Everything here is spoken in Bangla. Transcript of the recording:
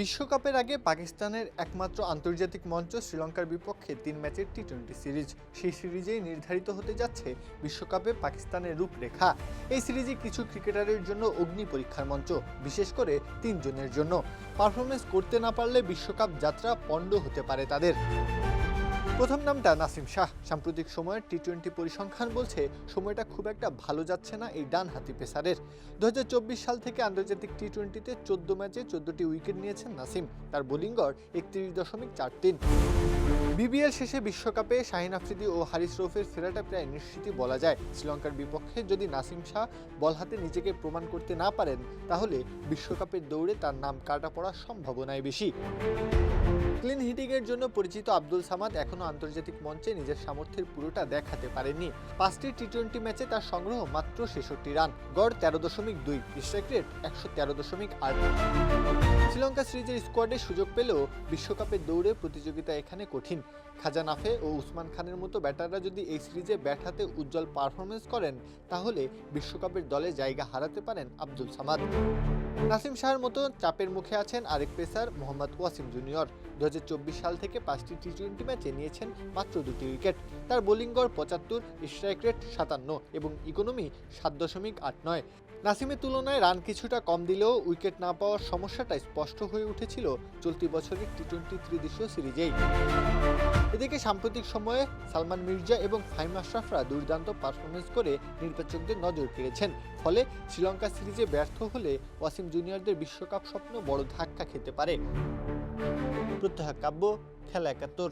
বিশ্বকাপের আগে পাকিস্তানের একমাত্র আন্তর্জাতিক মঞ্চ শ্রীলঙ্কার বিপক্ষে তিন ম্যাচের টি টোয়েন্টি সিরিজ। সেই সিরিজেই নির্ধারিত হতে যাচ্ছে বিশ্বকাপে পাকিস্তানের রূপরেখা। এই সিরিজে কিছু ক্রিকেটারের জন্য অগ্নি পরীক্ষার মঞ্চ, বিশেষ করে তিনজনের জন্য। পারফরমেন্স করতে না পারলে বিশ্বকাপ যাত্রা পণ্ড হতে পারে তাদের। প্রথম নামটা নাসিম শাহ। সাম্প্রতিক সময়ের টি টোয়েন্টি পরিসংখ্যান বলছে, সময়টা খুব একটা ভালো যাচ্ছে না এই ডান হাতি পেসারের। দু হাজার চব্বিশ সাল থেকে আন্তর্জাতিক টি টোয়েন্টিতে চোদ্দ ম্যাচে চোদ্দটি উইকেট নিয়েছেন নাসিম। তার বোলিং গড় একত্রিশ দশমিক চার তিন। বিবিএল শেষে বিশ্বকাপে শাহিন আফ্রিদি ও হারিস রৌফের ফেরাটা প্রায় নিশ্চিতই বলা যায়। শ্রীলঙ্কার বিপক্ষে যদি নাসিম শাহ বল হাতে নিজেকে প্রমাণ করতে না পারেন, তাহলে বিশ্বকাপের দৌড়ে তার নাম কাটা পড়ার সম্ভাবনাই বেশি। ক্লিন হিটিংয়ের জন্য পরিচিত আব্দুল সামাদ এখনও আন্তর্জাতিক মঞ্চে নিজের সামর্থ্যের পুরোটা দেখাতে পারেননি। পাঁচটি টি টোয়েন্টি ম্যাচে তার সংগ্রহ মাত্র ছেষট্টি রান, গড় তেরো দশমিক দুই স্ট্রাইক একশো তেরো দশমিক আট। শ্রীলঙ্কা সিরিজের স্কোয়াডে সুযোগ পেলেও বিশ্বকাপের দৌড়ে প্রতিযোগিতা এখানে কঠিন। খাজা নাফে ও উসমান খানের মতো ব্যাটাররা যদি এই সিরিজে ব্যাট হাতে উজ্জ্বল পারফরমেন্স করেন, তাহলে বিশ্বকাপের দলে জায়গা হারাতে পারেন আব্দুল সামাদ। নাসিম শাহের মতো চাপের মুখে আছেন আরেক পেসার মোহাম্মদ ওয়াসিম জুনিয়র। দু হাজার চব্বিশ সাল থেকে পাঁচটি টি টোয়েন্টি ম্যাচে নিয়েছেন মাত্র দুটি উইকেট। তার বোলিং গড় পঁচাত্তর, স্ট্রাইক রেট সাতান্ন এবং ইকোনমি সাত দশমিক আট নয়। নাসিমের তুলনায় রান কিছুটা কম দিলেও উইকেট না পাওয়ার সমস্যাটা স্পষ্ট হয়ে উঠেছিল চলতি বছরের টি টোয়েন্টি ত্রিদেশীয় সিরিজেই। এদিকে সাম্প্রতিক সময়ে সালমান মির্জা এবং ফাহিম আশরাফরা দুর্দান্ত পারফরমেন্স করে নির্বাচকদের নজর কেড়েছেন। ফলে শ্রীলঙ্কা সিরিজে ব্যর্থ হলে ওয়াসিম জুনিয়রদের বিশ্বকাপ স্বপ্ন বড় ধাক্কা খেতে পারে। প্রত্যহ কাব্য খেলা একাত্তর।